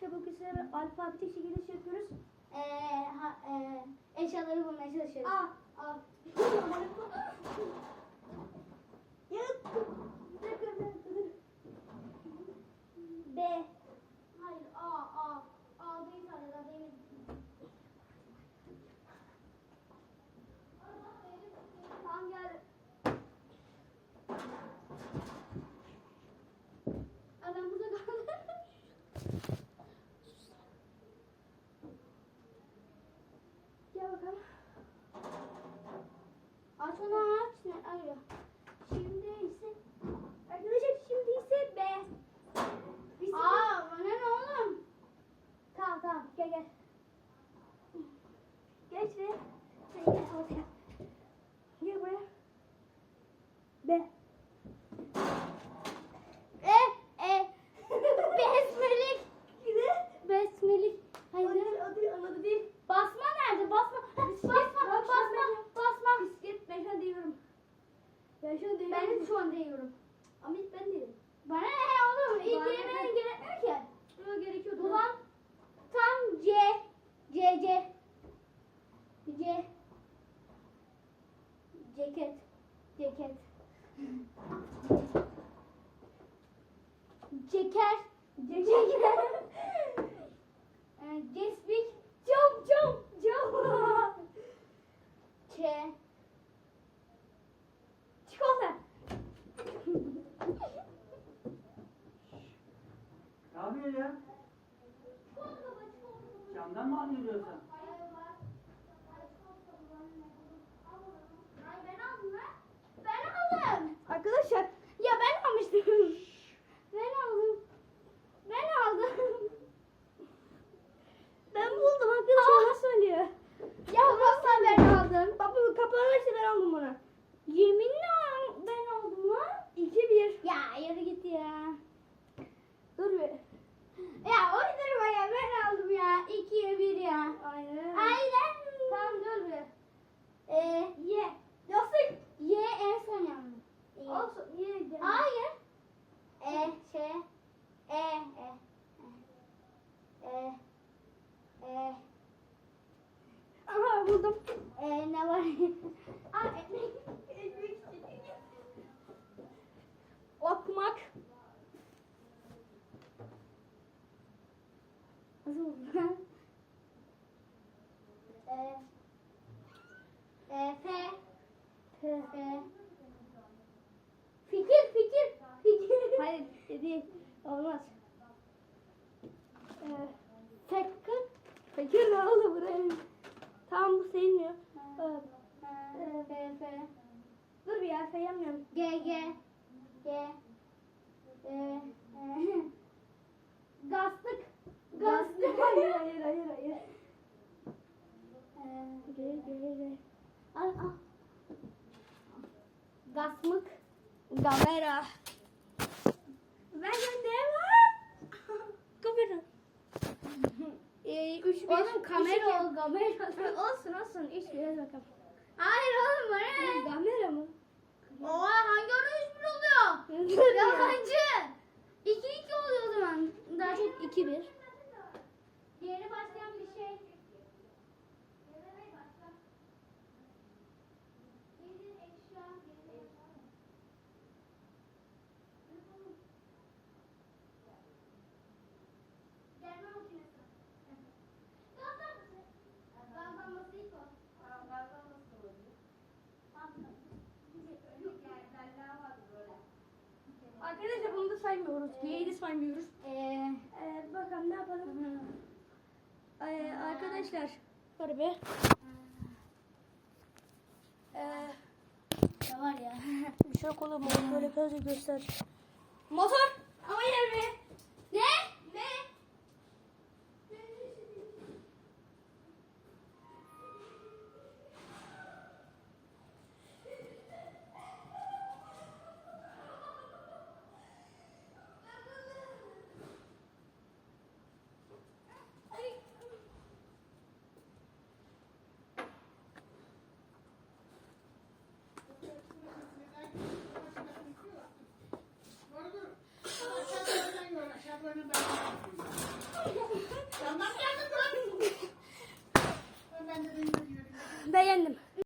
çabuk ise alfabetik şekilde şey yapıyoruz. Ee, ha, e, eşyaları bulmaya çalışıyoruz. A. A. diyorum. Ben de şu an değiyorum. Ama ilk ben değilim. Bana ne oğlum? İlk ne? gerekmiyor ki. Yok gerekiyordu. Ulan tam C. C C. C. Ceket. Ceket. Ceker. Ceker. Ee, Cespik. Ya? Camdan mı anlıyorsun sen? Ay ben aldım lan. Ben aldım. Arkadaşlar Ya ben almıştım. Ben aldım. Ben aldım. ben buldum arkadaşlar nasıl söylüyor? Ya valla ben aldım. Bak bu kapağı işte ben aldım bunu. Yeminle al- ben aldım lan. 2 1. Ya yürü git ya. Dur bir. Ya uydurma ya ben aldım ya. İkiye bir ya. Aynen. Aynen. Tamam dur bir. Ee, ye. Nasıl? Ye en son yandı. İyi. Olsun. Niye gel? Hayır. E şey. E e. E. E. Aha buldum. E ne var? Aa ekmek. Ekmek. Okumak. Nasıl oldu? E. E F. F. F. Fikir fikir. Fikir. Hayır dedi. Olmaz. Ee, Sakın. fakir ne oldu buraya? F F. dur bir ya sayamıyorum. G G. G. E. E. Gazlık. Gazlık. hayır hayır hayır hayır. E, G G G. Al al. Gasmık. Kamera. Ben gönderemem. Kamera. Ee, üç. Oğlum kamera ol kamera. Olsun olsun. Üç bir bakalım. Hayır oğlum o ne? Kamera mı? Oha hangi orange bir oluyor? Yalancı. 2-2 oluyor o zaman. Daha çok 2-1. Arkadaşlar bunu da saymıyoruz. De saymıyoruz. Ee, bakalım ne yapalım. Ee, arkadaşlar. Dur be. Ee, ne var ya? bir şey oğlum. Böyle biraz göster. Motor. running back.